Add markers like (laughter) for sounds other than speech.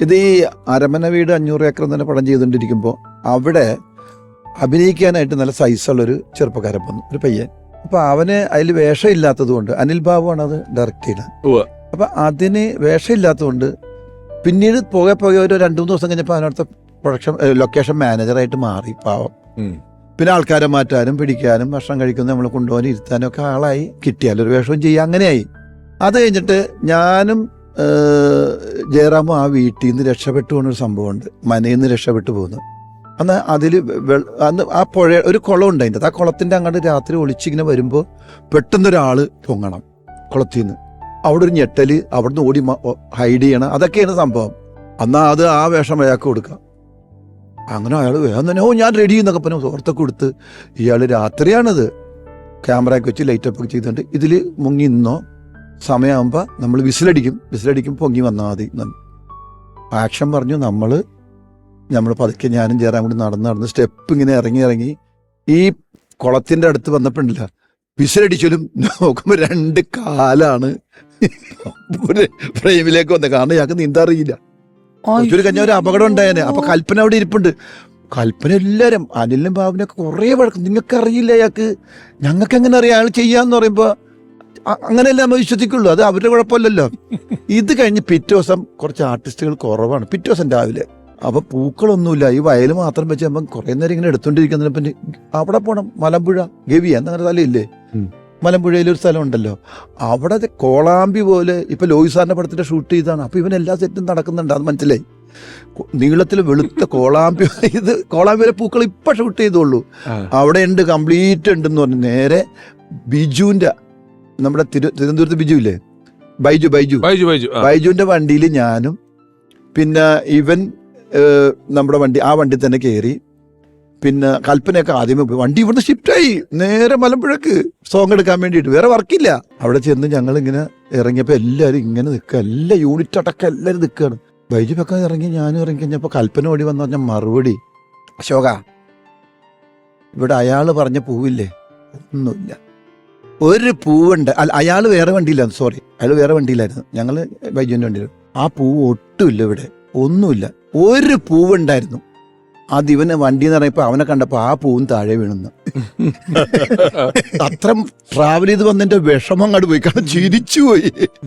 ഇത് ഈ അരമന വീട് അഞ്ഞൂറ് ഏക്കർ തന്നെ പടം ചെയ്തുകൊണ്ടിരിക്കുമ്പോൾ അവിടെ അഭിനയിക്കാനായിട്ട് നല്ല സൈസുള്ളൊരു ചെറുപ്പക്കാരൻ വന്നു ഒരു പയ്യൻ. അപ്പൊ അവന് അതിൽ വേഷം ഇല്ലാത്തത് കൊണ്ട് അനിൽ ബാബുവാണ് അത് ഡയറക്റ്റ് ചെയ്യുന്നത്. അപ്പൊ അതിന് വേഷം ഇല്ലാത്തതുകൊണ്ട് പിന്നീട് പോകെ പോകെ ഒരു രണ്ടു മൂന്ന് ദിവസം കഴിഞ്ഞപ്പോൾ അതിനടുത്ത പ്രൊഡക്ഷൻ ലൊക്കേഷൻ മാനേജറായിട്ട് മാറി പാവം. പിന്നെ ആൾക്കാരെ മാറ്റാനും പിടിക്കാനും ഭക്ഷണം കഴിക്കുന്ന നമ്മൾ കൊണ്ടുപോകാൻ ഇരുത്താനും ഒക്കെ ആളായി. കിട്ടിയാലൊരു വേഷവും ചെയ്യാം അങ്ങനെയായി. അത് കഴിഞ്ഞിട്ട് ഞാനും ജയറാമും ആ വീട്ടിൽ നിന്ന് രക്ഷപ്പെട്ടു പോകുന്ന ഒരു സംഭവമുണ്ട്. മനയിൽ നിന്ന് രക്ഷപ്പെട്ടു പോകുന്നു. അന്ന് അതിൽ അന്ന് ആ പുഴ ഒരു കുളം ഉണ്ട് അതിന്റെ ആ കുളത്തിന്റെ അങ്ങോട്ട് രാത്രി ഒളിച്ചിങ്ങനെ വരുമ്പോൾ പെട്ടെന്നൊരാൾ പൊങ്ങണം കുളത്തിൽ നിന്ന് അവിടെ ഒരു ഞെട്ടൽ അവിടെ നിന്ന് ഓടി ഹൈഡ് ചെയ്യണം. അതൊക്കെയാണ് സംഭവം. എന്നാൽ അത് ആ വേഷം അയാൾക്ക് കൊടുക്കാം. അങ്ങനെ അയാൾ വേഗം തന്നെ ഓ ഞാൻ റെഡി എന്നൊക്കെ പറഞ്ഞു സുഹൃത്തൊക്കെ കൊടുത്ത് ഇയാൾ രാത്രിയാണത്. ക്യാമറയൊക്കെ വെച്ച് ലൈറ്റപ്പൊക്കെ ചെയ്തുകൊണ്ട് ഇതിൽ മുങ്ങി നിന്നോ? സമയമാകുമ്പോൾ നമ്മൾ വിസിലടിക്കും. വിസിലടിക്കും പൊങ്ങി വന്നാൽ മതി. ആക്ഷൻ പറഞ്ഞു നമ്മൾ നമ്മൾ പതുക്കെ ഞാനും ചേരാൻ കൂടി നടന്ന് നടന്ന് സ്റ്റെപ്പ് ഇങ്ങനെ ഇറങ്ങി ഇറങ്ങി ഈ കുളത്തിന്റെ അടുത്ത് വന്നപ്പോഴില്ല വിസിലടിച്ചാലും നോക്കുമ്പോൾ രണ്ട് കാലാണ് ഫ്രെയിമിലേക്ക് വന്നത് കാരണം ഞങ്ങൾക്ക് നീന്താൻ അറിയില്ല. ഒരു കഴിഞ്ഞ ഒരു അപകടം ഉണ്ടായേനെ. അപ്പൊ കൽപ്പന അവിടെ ഇരിപ്പുണ്ട്. കൽപ്പന എല്ലാരും അനിലും ബാബുനൊക്കെ കുറേ വഴക്കം. നിങ്ങൾക്ക് അറിയില്ല അയാൾക്ക് ഞങ്ങൾക്ക് എങ്ങനെ അറിയാം അയാൾ ചെയ്യാന്ന് പറയുമ്പോ അ- അങ്ങനെയല്ലേ നമ്മൾ വിശ്വസിക്കുള്ളൂ. അത് അവരുടെ കുഴപ്പമില്ലല്ലോ. ഇത് കഴിഞ്ഞ് പിറ്റേ ദിവസം കുറച്ച് ആർട്ടിസ്റ്റുകൾ കുറവാണ്. പിറ്റേ ദിവസം രാവിലെ. അപ്പൊ പൂക്കളൊന്നുമില്ല. ഈ വയൽ മാത്രം വെച്ച് നമ്മൾ കുറെ നേരം ഇങ്ങനെ എടുത്തോണ്ടിരിക്കുന്നതിന് പിന്നെ അവിടെ പോണം. മലമ്പുഴ ഗവി എന്നങ്ങനെ സ്ഥലമില്ലേ. മലമ്പുഴയിൽ ഒരു സ്ഥലം ഉണ്ടല്ലോ അവിടെ കോളാമ്പി പോലെ ഇപ്പൊ ലോയിസാറിന്റെ പടത്തിന്റെ ഷൂട്ട് ചെയ്താണ് അപ്പൊ ഇവൻ എല്ലാ സെറ്റും നടക്കുന്നുണ്ട്. അത് മനസ്സിലായി. നീളത്തിൽ വെളുത്ത കോളാമ്പി (laughs) ഇത് കോളാമ്പിയിലെ പൂക്കൾ ഇപ്പൊ ഷൂട്ട് ചെയ്തോളൂ. അവിടെ ഉണ്ട് കംപ്ലീറ്റ് ഉണ്ടെന്ന് പറഞ്ഞു നേരെ ബിജുവിന്റെ നമ്മുടെ തിരു തിരുവനന്തപുരത്ത് ബിജു ഇല്ലേ? ബൈജു ബൈജു. ബൈജു ബൈജു. ആ. ബൈജുവിന്റെ വണ്ടിയിൽ ഞാനും പിന്നെ ഇവൻ ഏഹ്, നമ്മുടെ വണ്ടി ആ വണ്ടി തന്നെ കയറി പിന്നെ കൽപ്പനയൊക്കെ ആദ്യമേ പോയി. വണ്ടി ഇവിടുന്ന് ഷിഫ്റ്റായി. നേരെ മലമ്പുഴക്ക്. സോങ് എടുക്കാൻ വേണ്ടിയിട്ട്. വേറെ വർക്കില്ല. അവിടെ ചെന്ന് ഞങ്ങൾ ഇങ്ങനെ ഇറങ്ങിയപ്പോൾ എല്ലാവരും ഇങ്ങനെ നിൽക്കുക. എല്ലാ യൂണിറ്റ് അടക്കം എല്ലാവരും നിൽക്കുകയാണ്. ബൈജു പക്കം ഇറങ്ങി ഞാനും ഇറങ്ങി കഴിഞ്ഞപ്പോൾ കൽപ്പന ഓടി വന്ന പറഞ്ഞ മറുപടി അശോക ഇവിടെ അയാൾ പറഞ്ഞ പൂവില്ലേ? ഒന്നുമില്ല. ഒരു പൂവുണ്ട്. അല്ല അയാൾ വേറെ വണ്ടിയില്ലായിരുന്നു സോറി അയാൾ വേറെ വണ്ടിയിലായിരുന്നു. ഞങ്ങൾ ബൈജുവിന്റെ വണ്ടിയിൽ ആ പൂവ് ഒട്ടുമില്ല ഇവിടെ. ഒന്നുമില്ല. ഒരു പൂവുണ്ടായിരുന്നു. അത് ഇവന് വണ്ടി എന്ന് പറയുമ്പോൾ അവനെ കണ്ടപ്പോൾ ആ പൂവും താഴെ വീണെന്ന്. (laughs) അത്ര ട്രാവൽ ചെയ്ത് വന്നതിന്റെ വിഷമം അങ്ങോട്ട് പോയി. കാരണം ചിരിച്ചു പോയി